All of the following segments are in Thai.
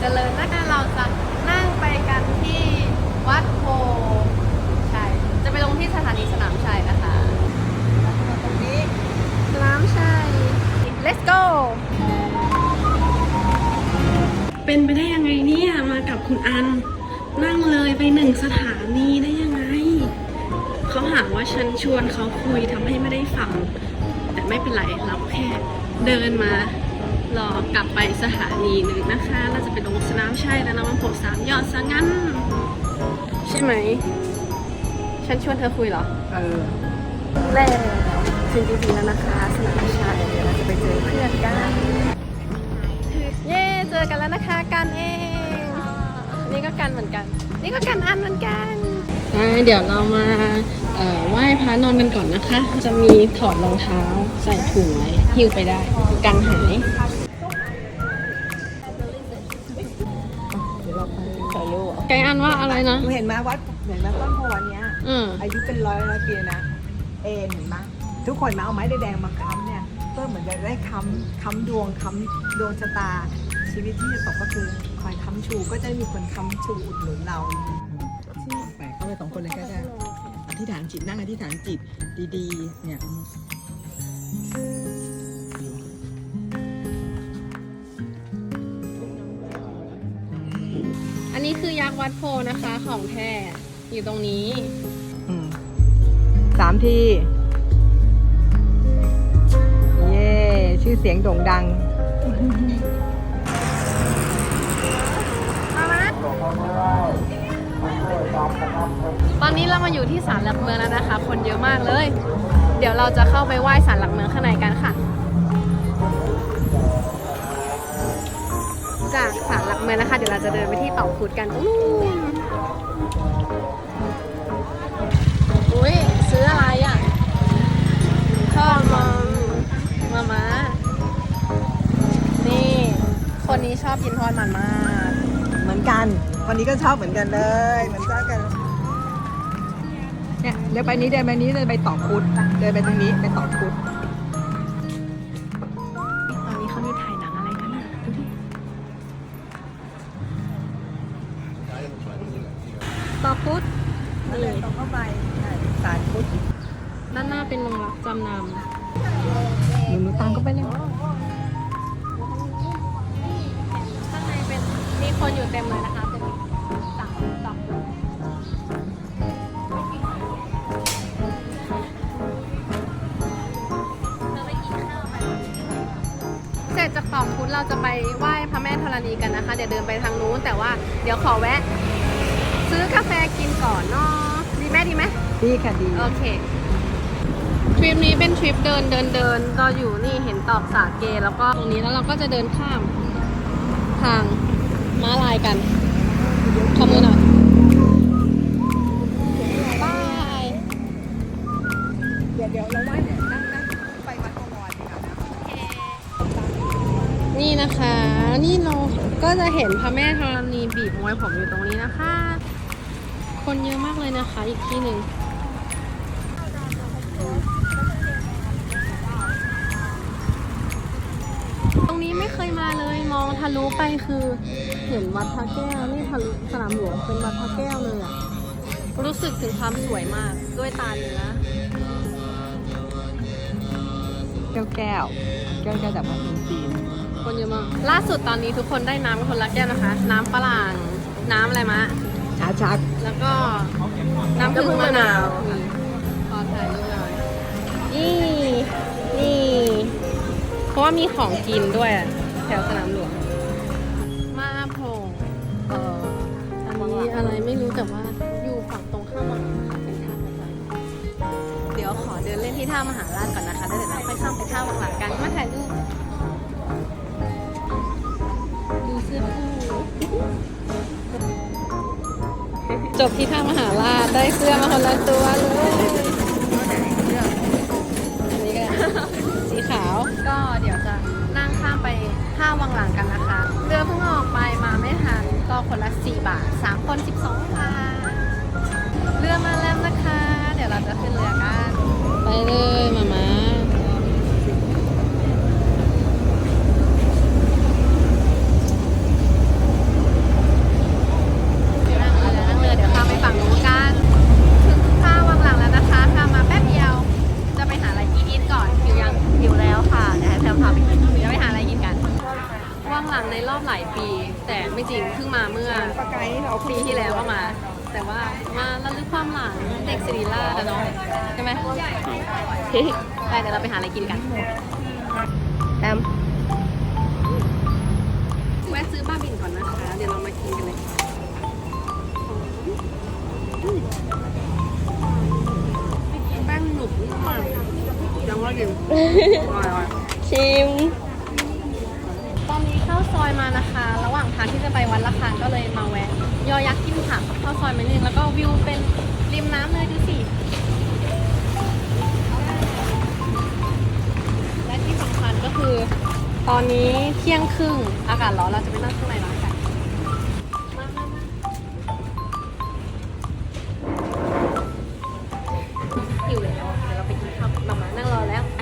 เจริญนะคะเราจะนั่งไปกันที่วัดโพชัยจะไปลงที่สถานีสนามชัยนะคะตรงนี้สนามชัย let's go เป็นไปได้ยังไงเนี่ยมากับคุณอัน นั่งเลยไปหนึ่งสถานีได้ยังไง เขาหาว่าฉันชวนเขาคุยทำให้ไม่ได้ฟัง แต่ไม่เป็นไรเราแค่เดินมา รอกลับไปสถานีหนึ่งนะคะ เราจะไปลงสนามชัยแล้วเรามาโผล่สามยอดซะงั้น ใช่ไหม ฉันชวนเธอคุยเหรอ เออแล้วถึงจริงๆแล้วนะคะ สนามชัยเดี๋ยวเราจะไปเจอเพื่อนกัน เย้เจอกันแล้วนะคะกันเอง นี่ก็กันเหมือนกัน นี่ก็กันอันเหมือนกันเดี๋ยวเรามาเอ่อไหว้พระนอนกันก่อนนะคะ จะมีถอดรองเท้าใส่ถุงไว้หิ้วไปได้กันหาย ไกอันว่าอะไรนะ หนูเห็นไหมวัดเห็นไหมต้นโพวันเนี้ย อืมอายุเป็นร้อยร้อยปีนะเอ็นเห็นไหมทุกคนมาเอาไม้แดงๆมาค้ำเนี่ยเพื่อเหมือนจะได้ค้ำค้ำดวงค้ำดวงชะตา ชีวิตที่จะตกก็คือคอยค้ำชูก็จะมีคนค้ำชูอุดหนุนเราไปเข้าไปสองคนเลยก็ได้อธิษฐานจิตนั่งอธิษฐานจิตดีๆ เนี่ย คือยักษ์วัดโพนะคะของแท้อยู่ตรงนี้ อืมสามที เย่ชื่อเสียงโด่งดัง ตอนนี้เรามาอยู่ที่ศาลหลักเมืองแล้วนะคะ คนเยอะมากเลย เดี๋ยวเราจะเข้าไปไหว้ศาลหลักเมืองข้างในกันค่ะ จากศาลหลัก เมืองนะคะ เดี๋ยวเราจะเดินไปที่เต่าขุดกันตรงนู้นอุ้ยซื้ออะไรอะชอบมองมามานี่ คนนี้ชอบกินทอดมันมาก เหมือนกัน วันนี้ก็ชอบเหมือนกันเลย เหมือนกัน เนี่ยเดินไปนี้เดินไปนี้เดินไปต่อคุด เดินไปตรงนี้ไปต่อคุด ต่อพุทธเลยตรงเข้าไปสารคุดด้านหน้าเป็นโรงรับจำนหนูหนูตามเข้าไปเลยข้างในเป็นมีคนอยู่เต็มเลยนะคะเป็นต่างต่งเสร็จจากต่อมพุธเราจะไปไหว้พระแม่ธรณีกันนะคะ เดี๋ยวเดินไปทางนู้นแต่ว่าเดี๋ยวขอแวะ ซื้อกาแฟกินก่อนเนาะดีไหมดีไหมดีค่ะดีโอเคทริปนี้เป็นทริปเดินเดินเดินเราอยู่นี่เห็นตอกสาเกแล้วก็ตรงนี้แล้วเราก็จะเดินข้ามทางม้าลายกันขอมือหน่อยบายเดี๋ยวเดี๋ยวเราไหว้เนี่ยนั่งนั่งไปวัดบวรดีกว่านะนี่นะคะ นี่เราก็จะเห็นพระแม่ธรณีบีบมวยผมอยู่ตรงนี้นะคะ คนเยอะมากเลยนะคะ อีกที่หนึ่งตรงนี้ไม่เคยมาเลยมองทะลุไปคือเห็นวัดพระแก้วนี่ทะลุสนามหลวงเป็นวัดพระแก้วเลยอะรู้สึกถึงความสวยมากด้วยตาเนื้อแก้วแก้วแก้วแก้วจากวัดจีนคนเยอะมากล่าสุดตอนนี้ทุกคนได้น้ำคนละแก้วนะคะ น้ำฝรั่งน้ำอะไรมะ ชาชัก แล้วก็น้ำผึ้งมะนาวขอถ่ายรูปหน่อยนี่นี่ เพราะว่ามีของกินด้วยอะแถวสนามหลวง มาโผล่เอ่ออันนี้อะไรไม่รู้แต่ว่าอยู่ฝั่งตรงข้ามวังค่ะเป็นท่าเดี๋ยวขอเดินเล่นที่ท่ามหาราชก่อนนะคะแล้วเดี๋ยวเราค่อยข้ามไปท่าวังหลัง จบที่ท่ามหาราชได้เสื้อมาคนละตัวเลยอันนี้ก็สีขาว ก็เดี๋ยวจะนั่งข้ามไปท่าวังหลังกันนะคะ เรือเพิ่งออกไปมาไม่ทันก็คนละ 4 บาท 3 คน 12 บาท เรือมาแล้วนะคะ เดี๋ยวเราจะขึ้นเรือกัน ไปเลยมามา รอบหลายปี แต่ไม่จริงเพิ่งมาเมื่อ ปลาไก่เรา ปีที่แล้วก็มา แต่ว่ามาระลึกความหลังเด็กสิริราชอะเนาะใช่ไหม ไปเดี๋ยวเราไปหาอะไรกินกันแอมแวะซื้อบ้าบินก่อนนะคะ เดี๋ยวเรามากินกันเลยอืมแป้งหนุบมากยังว่ากินอร่อยๆชิม ตอนนี้เข้าซอยมานะคะ ระหว่างทางที่จะไปวัดละคังก็เลยมาแวะ ยอยักษ์กินผักเข้าซอยมานิดนึงแล้วก็วิวเป็นริมน้ำเลยดูสิ คือตอนนี้เที่ยงครึ่งอากาศร้อนเราจะไปนั่งข้างในร้านกันมามามาหิวแล้วเดี๋ยวเราไปกินข้าวมามานั่งรอแล้วไป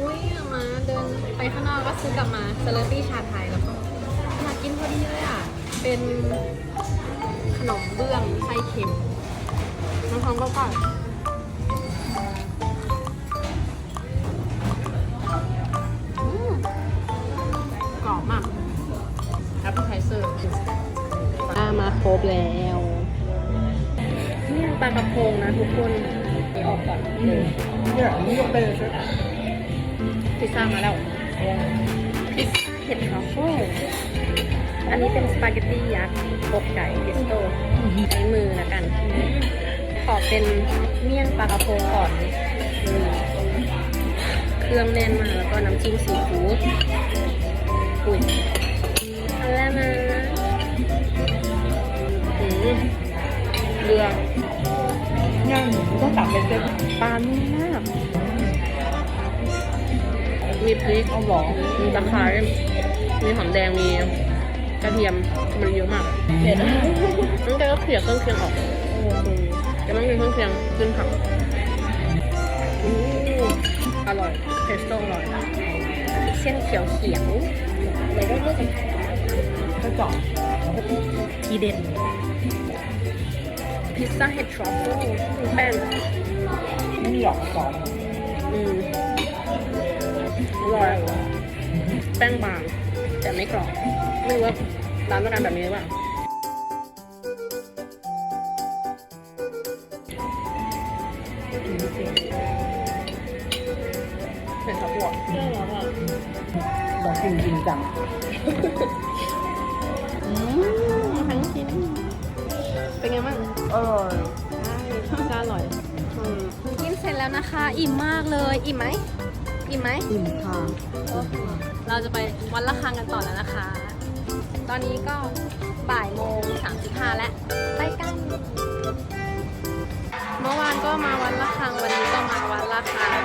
อุ้ยอามาเดินไปข้างนอกก็ซื้อกลับมาเซเลอร์ตี้ชาไทยแล้วก็อยากินพอดีเลยอะ เป็นขนมเบื้องไส้เค็ม น้ำทองก็ก่อนอืมกรอบมากแอปเปิลไทเซอร์มาครบแล้วนี่ปลากระพงนะทุกคนนี่ออกก่อนเนี่ยนี่ยกไปเลยสิพิซซ่ามาแล้วพิซซ่าเห็ดทรัฟเฟิลอันนี้เป็นสปาเกตตี้ยักษ์อกไก่พิสโต้ใช้มือละกัน ขอเป็นเมี่ยงปลากระพงก่อนเครื่องแน่นมากแล้วก็น้ำจิ้มซีฟู้ดอุ้ยเอาแล้วนะอืมเรือย่างต้องตักเป็นเส้นปลานุ่มมาก มีพริกเอาหรอมีตะไคร้มีหอมแดง มีกระเทียม มันเยอะมากเผ็ดนะนั่นก็เขี่ยเครื่องเคียงออก จะต้องมีเครื่องเคียงขึ้นผักอู้อร่อยเพสโต้อร่อย เส้นเขียวเขียวเลยก็เลือกก็เจาะทีเด็ดพิซซ่าเห็ดทรัฟเฟิลแป้งไม่มีหยอกกรอบอืมอร่อยแป้งบาง แต่ไม่กรอบ ไม่รู้ว่าร้านต้องการแบบนี้หรือเปล่า เห็นครับพวกบอกจริงจริงจังอืมทั้งชิ้น เป็นไงบ้างอร่อยใช่จะอร่อยอืมกินเสร็จแล้วนะคะ อิ่มมากเลย อิ่มไหม อิ่มไหม อิ่มค่ะ เราจะไปวัดละคังกันต่อแล้วนะคะ ตอนนี้ก็บ่ายโมงสามสิบห้าแล้ว ไปกันเมื่อวานก็มาวัดละคังวันนี้ก็มาวัดละคัง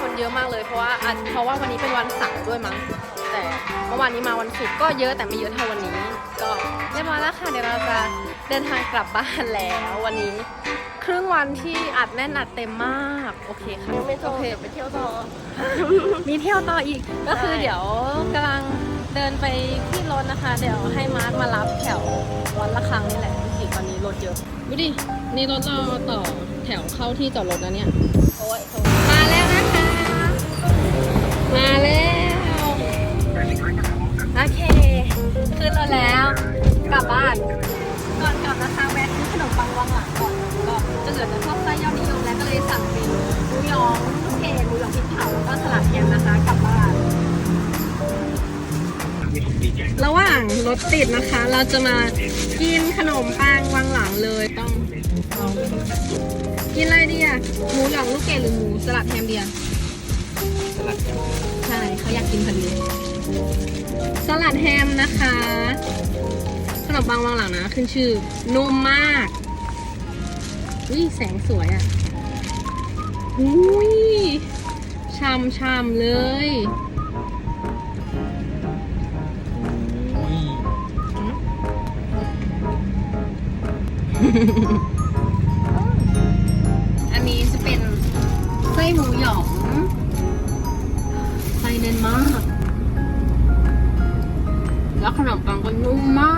คนเยอะมากเลยเพราะว่าอาจเพราะว่าวันนี้เป็นวันเสาร์ด้วยมั้งแต่เมื่อวานนี้มาวันศุกร์ก็เยอะแต่ไม่เยอะเท่าวันนี้ ก็เรียบร้อยแล้วค่ะเดี๋ยวเราจะเดินทางกลับบ้านแล้ววันนี้ ครึ่งวันที่อัดแน่นอัดเต็มมากโอเคค่ะยังไม่จบโอเคเดี๋ยวไปเที่ยวต่อมีเที่ยวต่ออีกก็คือเดี๋ยวกำลังเดินไปที่รถนะคะ เดี๋ยวให้มาร์คมารับแถววัดละคังนี่แหละ ริงๆตอนนี้รถเยอะ ดูดิ นี่รถเราต่อแถวเข้าที่จอดรถนะเนี่ย โอ้ยมาแล้วนะคะ มาแล้ว โอเค ขึ้นรถแล้ว กลับบ้าน ก่อนกลับนะคะแวะซื้อขนมปังวังหลังก่อนก็จะเหลือแต่พวกไส้ยอดนิยมแล้วก็เลยสั่งเป็นหมูยองลูกเกดหมูยองพริกเผาแล้วก็สลัดแฮมนะคะ กลับบ้าน ระหว่างรถติดนะคะ เราจะมา กินขนมปังวังหลังเลยต้องลองกินอะไรดีอะหมูหยองลูกเกดหรือหมูสลัดแฮมเดียสลัดใช่เขาอยากกินพอดีสลัดแฮมนะคะ ขนมปังวังหลังนะ ขึ้นชื่อนุ่มมากอุ้ยแสงสวยอะอุ้ยช่ำๆเลย อันนี้จะเป็นไส้หมูหยองไส้เน้นมาก แล้วขนมปังก็นุ่มมาก